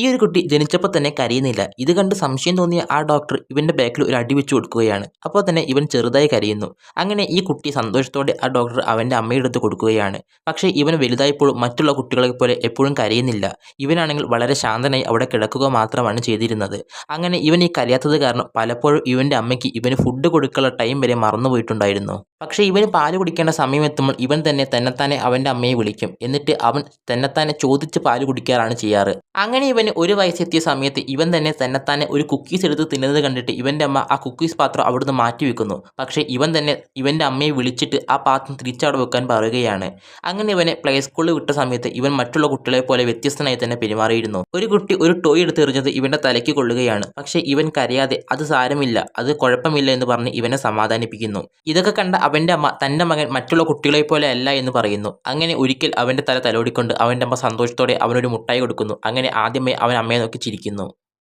ഈ ഒരു കുട്ടി ജനിച്ചപ്പോൾ തന്നെ കരയുന്നില്ല. ഇത് കണ്ട് സംശയം തോന്നിയ ആ ഡോക്ടർ ഇവന്റെ ബാക്കിൽ ഒരു അടി വെച്ച് കൊടുക്കുകയാണ്. അപ്പോൾ തന്നെ ഇവൻ ചെറുതായി കരയുന്നു. അങ്ങനെ ഈ കുട്ടി സന്തോഷത്തോടെ ആ ഡോക്ടർ അവന്റെ അമ്മയുടെ അടുത്ത് കൊടുക്കുകയാണ്. പക്ഷേ ഇവൻ വലുതായപ്പോഴും മറ്റുള്ള കുട്ടികളെ പോലെ എപ്പോഴും കരയുന്നില്ല. ഇവനാണെങ്കിൽ വളരെ ശാന്തനായി അവിടെ കിടക്കുക മാത്രമാണ് ചെയ്തിരുന്നത്. അങ്ങനെ ഇവൻ ഈ കരയാത്തത് കാരണം പലപ്പോഴും ഇവന്റെ അമ്മയ്ക്ക് ഇവന് ഫുഡ് കൊടുക്കാനുള്ള ടൈം വരെ മറന്നുപോയിട്ടുണ്ടായിരുന്നു. പക്ഷേ ഇവന് പാൽ കുടിക്കേണ്ട സമയം എത്തുമ്പോൾ ഇവൻ തന്നെ തന്നെത്താനെ അവന്റെ അമ്മയെ വിളിക്കും. എന്നിട്ട് അവൻ തന്നെത്താനെ ചോദിച്ച് പാൽ കുടിക്കാറാണ് ചെയ്യാറ്. അങ്ങനെ ഇവന് ഒരു വയസ്സെത്തിയ സമയത്ത് ഇവൻ തന്നെ തന്നെത്താനെ ഒരു കുക്കീസ് എടുത്ത് തിന്നുന്നത് കണ്ടിട്ട് ഇവന്റെ അമ്മ ആ കുക്കീസ് പാത്രം അവിടുന്ന് മാറ്റി വെക്കുന്നു. പക്ഷേ ഇവൻ തന്നെ ഇവന്റെ അമ്മയെ വിളിച്ചിട്ട് ആ പാത്രം തിരിച്ചവിടെ വെക്കാൻ പറയുകയാണ്. അങ്ങനെ ഇവനെ പ്ലേ സ്കൂളിൽ വിട്ട സമയത്ത് ഇവൻ മറ്റുള്ള കുട്ടികളെ പോലെ വ്യത്യസ്തനായി തന്നെ പെരുമാറിയിരുന്നു. ഒരു കുട്ടി ഒരു ടോയ് എടുത്ത് എറിഞ്ഞത് ഇവന്റെ തലയ്ക്ക് കൊള്ളുകയാണ്. പക്ഷേ ഇവൻ കരയാതെ അത് സാരമില്ല അത് കുഴപ്പമില്ല എന്ന് പറഞ്ഞ് ഇവനെ സമാധാനിപ്പിക്കുന്നു. ഇതൊക്കെ കണ്ട അവന്റെ അമ്മ തന്റെ മകൻ മറ്റുള്ള കുട്ടികളെ പോലെ അല്ല എന്ന് പറയുന്നു. അങ്ങനെ ഒരിക്കൽ അവന്റെ തല തലോടിക്കൊണ്ട് അവന്റെ അമ്മ സന്തോഷത്തോടെ അവനൊരു മുട്ടായി കൊടുക്കുന്നു. അങ്ങനെ ആദ്യമേ അവൻ അമ്മയെ നോക്കി ചിരിക്കുന്നു.